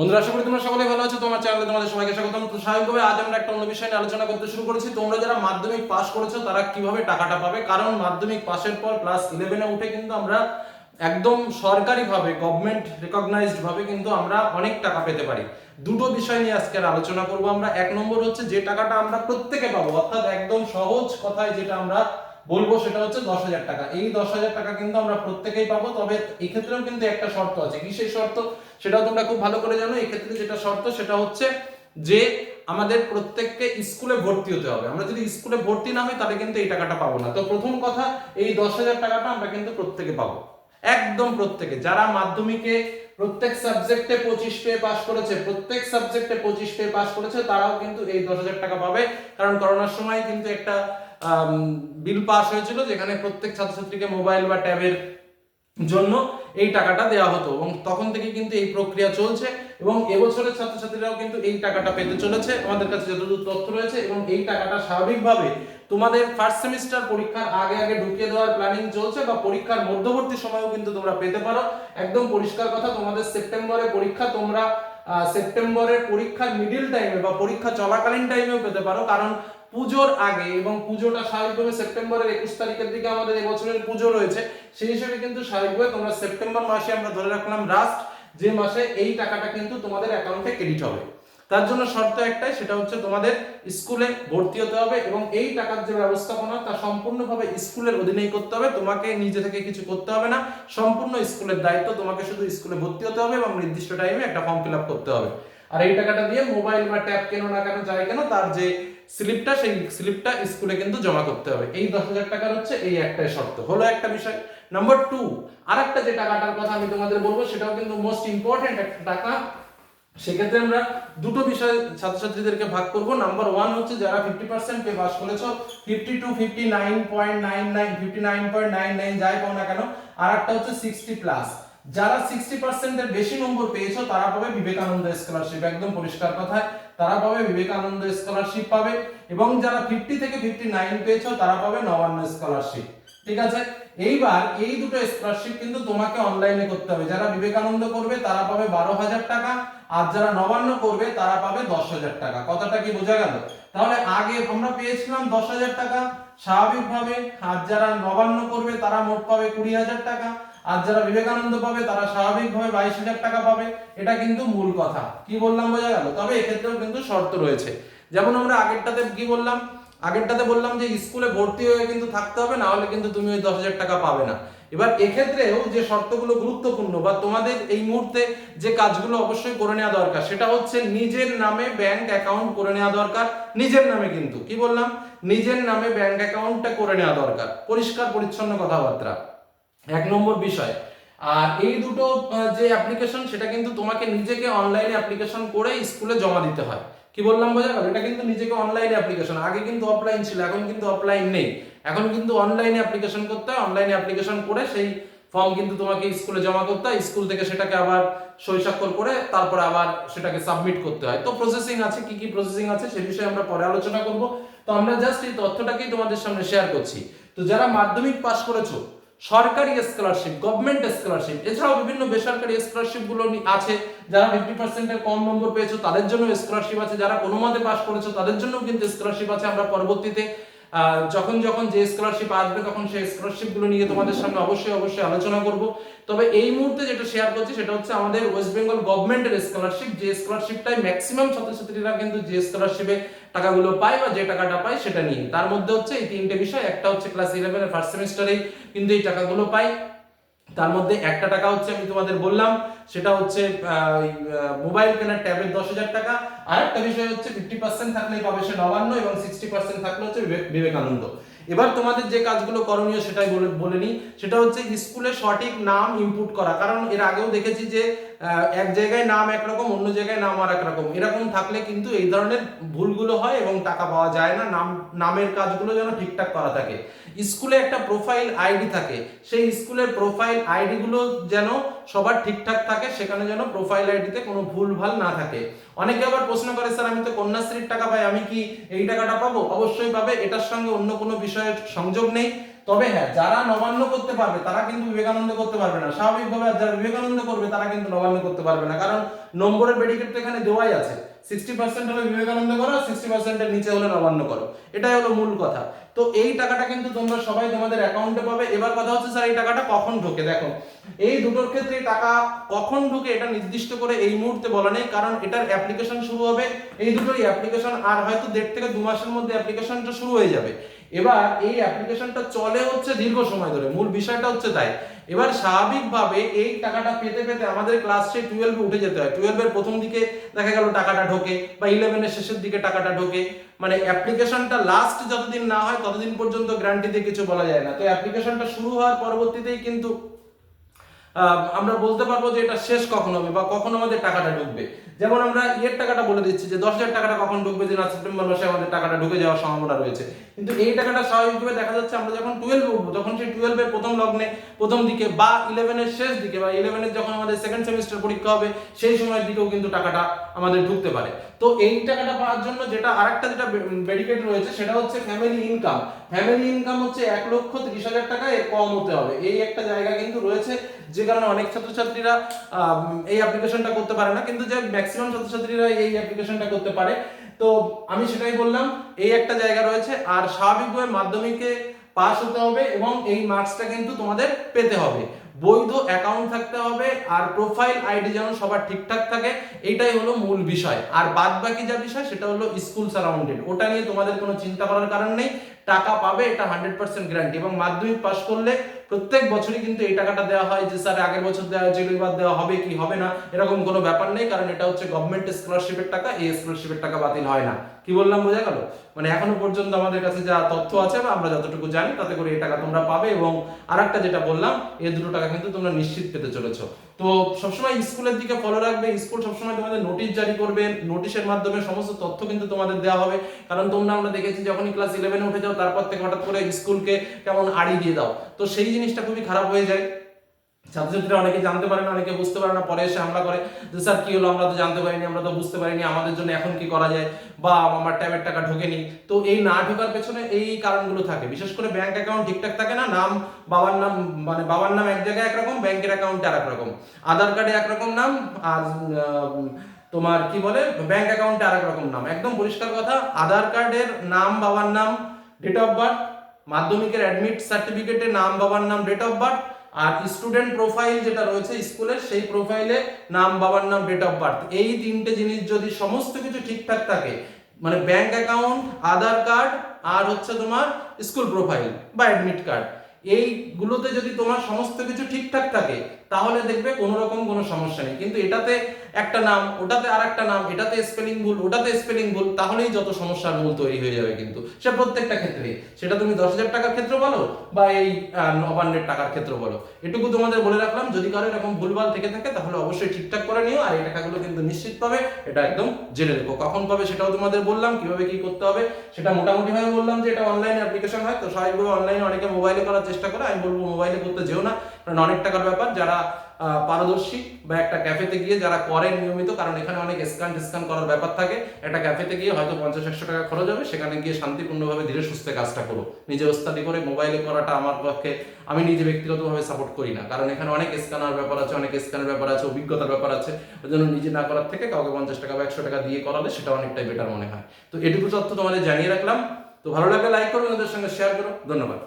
বন্ধুরা, আশা করি তোমরা সকলে ভালো আছো। তোমার চ্যানেলে তোমাদের সবাইকে স্বাগতম তো স্বাভাবিকভাবে আজ আমরা একটা অন্য বিষয় নিয়ে আলোচনা করতে শুরু করেছি। তোমরা যারা মাধ্যমিক পাস করেছ, তারা কীভাবে টাকাটা পাবে? কারণ মাধ্যমিক পাশের পর ক্লাস ইলেভেনে উঠে কিন্তু আমরা একদম সরকারিভাবে গভর্নমেন্ট রেকগনাইজড ভাবে কিন্তু আমরা অনেক টাকা পেতে পারি। দুটো বিষয় নিয়ে আজকের আলোচনা করব আমরা। এক নম্বর হচ্ছে যে টাকাটা আমরা প্রত্যেকে পাবো। অর্থাৎ একদম সহজ কথায় যেটা আমরা বলব সেটা হচ্ছে দশ হাজার টাকা। এই দশ হাজার টাকা কিন্তু আমরা প্রত্যেকেই পাবো, তবে এক্ষেত্রেও কিন্তু একটা শর্ত আছে। কি সেই শর্ত? সেটাও তোমরা খুব ভালো করে জানো। এক্ষেত্রে যেটা শর্ত, সেটা হচ্ছে যে আমাদের প্রত্যেককে স্কুলে ভর্তি হতে হবে। আমরা যদি স্কুলে ভর্তি না হই, তাহলে কিন্তু এই টাকাটা পাবো না। তো প্রথম কথা, এই দশ হাজার টাকাটা আমরা কিন্তু প্রত্যেকে পাবো। একদম প্রত্যেকে। যারা মাধ্যমিকে প্রত্যেক সাবজেক্টে পঁচিশ পেয়ে পাস করেছে, প্রত্যেক সাবজেক্টে পঁচিশ পেয়ে পাস করেছে, তারাও কিন্তু এই দশ হাজার টাকা পাবে। কারণ করোনার সময় কিন্তু একটা বিল পাস হয়েছিল যেখানে প্রত্যেক ছাত্রছাত্রীকে মোবাইল বা ট্যাবের জন্য এই টাকাটা দেওয়া হতো এবং তখন থেকে কিন্তু এই প্রক্রিয়া চলছে এবং এবছরের ছাত্রছাত্রীরাও কিন্তু এই টাকাটা পেতে চলেছে। আমাদের কাছে যতদূর তথ্য রয়েছে এবং এই টাকাটা স্বাভাবিকভাবে তোমাদের ফার্স্ট সেমিস্টার পরীক্ষার আগে আগে ঢুকিয়ে দেওয়ার প্ল্যানিং চলছে বা পরীক্ষার মধ্যবর্তী সময়েও কিন্তু তোমরা পেতে পারো। একদম পরিষ্কার কথা, তোমাদের সেপ্টেম্বরে পরীক্ষা তোমরা সেপ্টেম্বরের পরীক্ষার মিডিল টাইমে বা পরীক্ষা চলাকালীন টাইমেও পেতে পারো। কারণ পুজোর আগে এবং পুজোটা স্বাভাবিকভাবে সেপ্টেম্বরের একুশ তারিখের দিকে আমাদের এবছরের পুজো রয়েছে, সেই হিসেবে কিন্তু স্বাভাবিকভাবে তোমরা সেপ্টেম্বর মাসে আমরা ধরে রাখলাম লাস্ট যে মাসে এই টাকাটা কিন্তু তোমাদের অ্যাকাউন্টে ক্রেডিট হবে। তার জন্য শর্ত একটাই, সেটা হচ্ছে তোমাদের স্কুলে ভর্তি হতে হবে এবং এই টাকার যে ব্যবস্থাপনা, তা সম্পূর্ণভাবে স্কুলের অধীনেই করতে হবে, তোমাকে নিজে থেকে কিছু করতে হবে না, সম্পূর্ণ স্কুলের দায়িত্ব তোমাকে শুধু স্কুলে ভর্তি হতে হবে এবং নির্দিষ্ট টাইমে একটা ফর্ম ফিল আপ করতে হবে। আর এই টাকাটা দিয়ে মোবাইল বা ট্যাব কেন না কেন যায় কেন, তার যে স্লিপটা সেই স্লিপটা স্কুলে কিন্তু জমা করতে হবে। এই দশ হাজার টাকার হচ্ছে এই একটাই শর্ত। হলো একটা বিষয়। নাম্বার টু আর একটা যে টাকাটার কথা আমি তোমাদের বলব, সেটাও কিন্তু মোস্ট ইম্পর্টেন্ট একটা টাকা। সেক্ষেত্রে আমরা দুটো বিষয় ছাত্রছাত্রীদেরকে ভাগ করব। নাম্বার ওয়ান হচ্ছে যারা ফিফটি পার্সেন্ট পে পাস করেছ fifty two fifty nine point nine nine fifty nine point nine nine যাই পাও না কেন আর একটা হচ্ছে সিক্সটি প্লাস যারা সিক্সটি পার্সেন্টের বেশি নম্বর পেয়েছ, তারা পাবে বিবেকানন্দ স্কলারশিপ একদম পরিষ্কার কথায়, তারা পাবে বিবেকানন্দ স্কলারশিপ পাবে। এবং যারা ফিফটি থেকে ফিফটি নাইন পেয়েছ, তারা পাবে নবান্ন স্কলারশিপ ঠিক আছে? এইবার এই দুটো স্কলারশিপ কিন্তু তোমাকে অনলাইনে করতে হবে। যারা বিবেকানন্দ করবে, তারা পাবে বারো হাজার টাকা। আর যারা নবান্ন করবে, তারা পাবে দশ হাজার টাকা। কথাটা কি বোঝা গেল? তাহলে আগে আমরা পেয়েছিলাম দশ হাজার টাকা। স্বাভাবিকভাবে, আর যারা নবান্ন করবে, তারা মোট পাবে কুড়ি হাজার টাকা। আর যারা বিবেকানন্দ পাবে, তারা স্বাভাবিকভাবে বাইশ হাজার টাকা পাবে। এটা কিন্তু মূল কথা। কি বললাম বোঝা গেল? তবে এক্ষেত্রেও কিন্তু শর্ত রয়েছে। যেমন আমরা আগেরটাতে কি বললাম? আগেরটাতে বললাম যে স্কুলে ভর্তি হয়ে কিন্তু থাকতে হবে, না হলে কিন্তু তুমি ওই দশ হাজার টাকা পাবে না। এবার এক্ষেত্রেও যে শর্তগুলো গুরুত্বপূর্ণ বা তোমাদের এই মুহূর্তে যে কাজগুলো অবশ্যই করে নেওয়া দরকার, সেটা হচ্ছে নিজের নামে ব্যাংক অ্যাকাউন্ট করে নেওয়া দরকার। নিজের নামে কিন্তু। কি বললাম? নিজের নামে ব্যাংক অ্যাকাউন্টটা করে নেওয়া দরকার। পরিষ্কার, পরিচ্ছন্ন কথাবার্তা। এক নম্বর বিষয়। আর এই দুটো যে অ্যাপ্লিকেশন সেটা কিন্তু তোমাকে নিজেকে অনলাইনে অ্যাপ্লিকেশন করে স্কুলে জমা দিতে হয়। কি বললাম বোঝা গেল এটা কিন্তু নিজেকে অনলাইনে অ্যাপ্লিকেশন আগে কিন্তু অফলাইন ছিল, এখন কিন্তু অফলাইন নেই। এখন কিন্তু অনলাইনে অ্যাপ্লিকেশন করতে হয় অনলাইনে অ্যাপ্লিকেশন করে সেই ফর্ম কিন্তু তোমাকে স্কুলে জমা করতে হয়। স্কুল থেকে সেটাকে আবার সই স্বাক্ষর করে তারপর আবার সেটাকে সাবমিট করতে হয়। তো প্রসেসিং আছে, কি কি প্রসেসিং আছে, সে বিষয়ে আমরা পরে আলোচনা করব। তো আমরা জাস্ট এই তথ্যটাকেই তোমাদের সামনে শেয়ার করছি। তো যারা মাধ্যমিক পাস করেছ সরকারি স্কলারশিপ গভর্নমেন্ট স্কলারশিপ এছাড়াও বিভিন্ন বেসরকারি স্কলারশিপগুলো আছে, যারা ফিফটি পার্সেন্টের কম নম্বর পেয়েছ, তাদের জন্য স্কলারশিপ আছে, যারা কোনো মতে পাস করেছ, তাদের জন্য কিন্তু স্কলারশিপ আছে। আমরা পরবর্তীতে যখন যখন যে স্কলারশিপ আসবে, তখন সেই স্কলারশিপগুলো নিয়ে তোমাদের সামনে অবশ্যই অবশ্যই আলোচনা করব। তবে এই মুহূর্তে যেটা শেয়ার করছি, সেটা হচ্ছে আমাদের ওয়েস্ট বেঙ্গল গভর্নমেন্টের স্কলারশিপ যে স্কলারশিপটাই ম্যাক্সিমাম ছাত্রছাত্রীরা কিন্তু যে স্কলারশিপে টাকাগুলো পায় বা যে টাকাটা পায়, সেটা নিয়ে। তার মধ্যে হচ্ছে এই তিনটে বিষয়। একটা হচ্ছে ক্লাস ইলেভেনের ফার্স্ট সেমিস্টারে কিন্তু এই টাকাগুলো পাই। তার মধ্যে একটা টাকা হচ্ছে আমি তোমাদের বললাম, সেটা হচ্ছে মোবাইল কেনার ট্যাবের দশ হাজার টাকা। আর একটা বিষয় হচ্ছে ফিফটি পার্সেন্ট থাকলে পাবে সে নবান্ন এবং সিক্সটি পার্সেন্ট থাকলে হচ্ছে বিবেকানন্দ। এবার তোমাদের যে কাজগুলো করণীয় সেটাই বলে নিই। সেটা হচ্ছে স্কুলে সঠিক নাম ইনপুট করা। কারণ এর আগেও দেখেছি যে এক জায়গায় নাম একরকম, অন্য জায়গায় নাম আর একরকম এরকম থাকলে কিন্তু এই ধরনের ভুলগুলো হয় এবং টাকা পাওয়া যায় না। নাম, নামের কাজগুলো যেন ঠিকঠাক করা থাকে। স্কুলে একটা প্রোফাইল আইডি থাকে। সেই স্কুলের প্রোফাইল আইডি গুলো যেন সবার ঠিকঠাক থাকে, সেখানে যেন প্রোফাইল আইডিতে কোনো ভুল ভালো না থাকে। অনেকে আবার প্রশ্ন করে, স্যার, আমি তো কন্যাশ্রীর টাকা পাই, আমি কি এই টাকাটা পাবো? অবশ্যই পাবে, এটার সঙ্গে অন্য কোনো বিষয়ের সংযোগ নেই। তবে হ্যাঁ যারা নবান্ন করতে পারবে, তারা কিন্তু বিবেকানন্দ করতে পারবে না। স্বাভাবিকভাবে যারা বিবেকানন্দ করবে, তারা কিন্তু নবান্ন করতে পারবে না। কারণ নম্বরের বেডিকেট তো এখানে দেওয়াই আছে। সিক্সটি পার্সেন্ট হলে বিবেকানন্দ করো সিক্সটি পার্সেন্টের নিচে হলে নবান্ন করো। এটাই হলো মূল কথা। তো এই টাকাটা কিন্তু তোমরা সবাই তোমাদের অ্যাকাউন্টে পাবে। এবার কথা হচ্ছে, স্যার, এই টাকাটা কখন ঢোকে? দেখো, এই দুটোর ক্ষেত্রে টাকা কখন ঢোকে এটা নির্দিষ্ট করে এই মুহূর্তে বলা নেই, কারণ এটার অ্যাপ্লিকেশন শুরু হবে এই দুটোই অ্যাপ্লিকেশন আর হয়তো দেড় থেকে দু মাসের মধ্যে অ্যাপ্লিকেশনটা শুরু হয়ে যাবে। এবার এই অ্যাপ্লিকেশনটা চলে হচ্ছে দীর্ঘ সময় ধরে। মূল বিষয়টা হচ্ছে তাই। এবার স্বাভাবিকভাবে এই টাকাটা পেতে পেতে আমাদের ক্লাস টুয়েলভে উঠে যেতে হয়। টুয়েলভের প্রথম দিকে দেখা গেল টাকাটা ঢোকে বা ইলেভেনের শেষের দিকে টাকাটা ঢোকে। মানে অ্যাপ্লিকেশনটা লাস্ট যতদিন না হয় ততদিন পর্যন্ত গ্যারান্টিতে কিছু বলা যায় না। তো অ্যাপ্লিকেশনটা শুরু হওয়ার পরবর্তীতেই কিন্তু আমরা বলতে পারব যে এটা শেষ কখন হবে বা কখন আমাদের টাকাটা ঢুকবে। যেমন আমরা ইয়ের টাকাটা বলে দিচ্ছি যে দশ হাজার টাকাটা কখন ঢুকবে যে না, সেপ্টেম্বর মাসে আমাদের টাকাটা ঢুকে যাওয়ার সম্ভাবনা রয়েছে। কিন্তু এই টাকাটা স্বাভাবিকভাবে দেখা যাচ্ছে আমরা যখন টুয়েলভ উঠবো, তখন সেই টুয়েলভের প্রথম লগ্নে, প্রথম দিকে বা ইলেভেনের শেষ দিকে বা ইলেভেনের যখন আমাদের সেকেন্ড সেমিস্টার পরীক্ষা হবে, সেই সময়ের দিকেও কিন্তু টাকাটা আমাদের ঢুকতে পারে। তো এই টাকাটা পাওয়ার জন্য যেটা আরেকটা যেটা বেডিকেট রয়েছে, সেটা হচ্ছে ফ্যামিলি ইনকাম ফ্যামিলি ইনকাম হচ্ছে এক লক্ষ তিরিশ হাজার টাকা এর কম হতে হবে। এই একটা জায়গা কিন্তু রয়েছে যে কারণে অনেক ছাত্রছাত্রীরা এই অ্যাপ্লিকেশনটা করতে পারে না। কিন্তু যে ম্যাক্সিমাম ছাত্রছাত্রীরা এই অ্যাপ্লিকেশনটা করতে পারে। তো আমি সেটাই বললাম, এই একটা জায়গা রয়েছে। আর স্বাভাবিকভাবে মাধ্যমিকে পাস হতে হবে এবং এই মার্কসটা কিন্তু তোমাদের পেতে হবে। বৈধ অ্যাকাউন্ট থাকতে হবে আর প্রোফাইল আইডি যেন সবার ঠিকঠাক থাকে এইটাই হলো মূল বিষয়। আর বাদ বাকি যা বিষয়, সেটা হলো স্কুল সারাউন্ডেড ওটা নিয়ে তোমাদের কোনো চিন্তা করার কারণ নেই। টাকা পাবে, এটা হান্ড্রেড পার্সেন্ট গ্যারান্টি এবং মাধ্যমিক পাস করলে প্রত্যেক বছরই কিন্তু এই টাকাটা দেওয়া হয় যে, স্যার, আগের বছর দেওয়া হয়েছিল, এবার দেওয়া হবে কি হবে না? এরকম কোনো ব্যাপার নেই, কারণ এটা হচ্ছে গভর্নমেন্ট স্কলারশিপের টাকা, এই স্কলারশিপের টাকা বাতিল হয় না। কি বললাম, বোঝা গেল? মানে এখনও পর্যন্ত আমাদের কাছে যা তথ্য আছে, বা আমরা যতটুকু জানি, তাতে করে এই টাকা তোমরা পাবে এবং আরেকটা যেটা বললাম, এই দুটো টাকা কিন্তু তোমরা নিশ্চিত পেতে চলেছো। তো সবসময় স্কুলের দিকে ফলো রাখবে। স্কুল সবসময় তোমাদের নোটিশ জারি করবে। নোটিশের মাধ্যমে সমস্ত তথ্য কিন্তু তোমাদের দেওয়া হবে। কারণ তোমরা, আমরা দেখেছি যখনই ক্লাস ইলেভেনে উঠে যাও, তারপর থেকে হঠাৎ করে স্কুলকে কেমন আড়ি দিয়ে দাও। তো সেই জিনিসটা খুবই খারাপ হয়ে যায়। ছাত্রছাত্রীরা অনেকে জানতে পারে না, অনেকে বুঝতে পারে না, পরে এসে হামলা করে। যে স্যার, কি হলো? আমরা তো জানতে পারিনি, আমরা তো বুঝতে পারিনি, আমাদের জন্য এখন কি করা যায়? বা আমার ট্যাবের টাকা ঢোকেনি। তো এই না ঢোকার পেছনে এই কারণগুলো থাকে। বিশেষ করে ব্যাংক অ্যাকাউন্ট ঠিকঠাক থাকে না? নাম, বাবার নাম মানে বাবার নাম এক জায়গায় একরকম, ব্যাংকের অ্যাকাউন্টে আর রকম আধার কার্ডে একরকম নাম, আর তোমার কি বলে? ব্যাংক অ্যাকাউন্টে আর রকম নাম। একদম পরিষ্কার কথা, আধার কার্ডের নাম, বাবার নাম ডেট অফ বার্থ মাধ্যমিকের অ্যাডমিট সার্টিফিকেটে নাম, বাবার নাম ডেট অফ বার্থ আর স্টুডেন্ট প্রোফাইল যেটা রয়েছে স্কুলের সেই প্রোফাইলে নাম, বাবার নাম ডেট অফ বার্থ এই তিনটে জিনিস যদি সমস্ত কিছু ঠিকঠাক থাকে মানে ব্যাংক অ্যাকাউন্ট আধার কার্ড আর হচ্ছে তোমার স্কুল প্রোফাইল বা অ্যাডমিট কার্ড এইগুলোতে যদি তোমার সমস্ত কিছু ঠিকঠাক থাকে তাহলে দেখবে কোনো রকম কোনো সমস্যা নেই। কিন্তু এটাতে একটা নাম, ওটাতে আর একটা নাম, এটাতে স্পেলিং ভুল, ওটাতে স্পেলিং ভুল, তাহলেই যত সমস্যার মূল তৈরি হয়ে যাবে কিন্তু। সে প্রত্যেকটা ক্ষেত্রে। সেটা তুমি দশ হাজার টাকার ক্ষেত্রে বলো বা এই নবান্নের টাকার ক্ষেত্রে বলো। এটুকু তোমাদের বলে রাখলাম, যদি কারও এরকম ভুলভাল থেকে থাকে, তাহলে অবশ্যই ঠিকঠাক করে নিও আর এই টাকাগুলো কিন্তু নিশ্চিত পাবে, এটা একদম জেনে রেখো কখন পাবে সেটাও তোমাদের বললাম, কীভাবে কি করতে হবে সেটা মোটামুটি ভাবে বললাম যে এটা অনলাইন অ্যাপ্লিকেশন হয়, তো স্বাভাবিকভাবে অনলাইনে অনেকে মোবাইলে করার চেষ্টা করে, আমি বলব মোবাইলে করতে যেও না, কারণ অনেক টাকার ব্যাপার। যারা পারদর্শী বা একটা ক্যাফেতে গিয়ে যারা করেন নিয়মিত, কারণ এখানে অনেক স্ক্যান ডিসকান করার ব্যাপার থাকে, একটা ক্যাফেতে গিয়ে হয়তো পঞ্চাশ, একশো টাকা খরচ হবে, সেখানে গিয়ে শান্তিপূর্ণভাবে ধীরে সুস্থে কাজটা করো। নিজে ওস্তাদি করে মোবাইলে করাটা আমার পক্ষে আমি নিজে ব্যক্তিগতভাবে সাপোর্ট করি না, কারণ এখানে অনেক স্ক্যানার ব্যাপার আছে, অনেক স্ক্যানের ব্যাপার আছে, অভিজ্ঞতার ব্যাপার আছে, ওই জন্য নিজে না করার থেকে কাউকে পঞ্চাশ টাকা বা একশো টাকা দিয়ে করালে সেটা অনেকটাই বেটার মনে হয়। তো এটুকু তথ্য তোমাদের জানিয়ে রাখলাম। তো ভালো লাগলে লাইক করো ওদের সঙ্গে শেয়ার করো। ধন্যবাদ।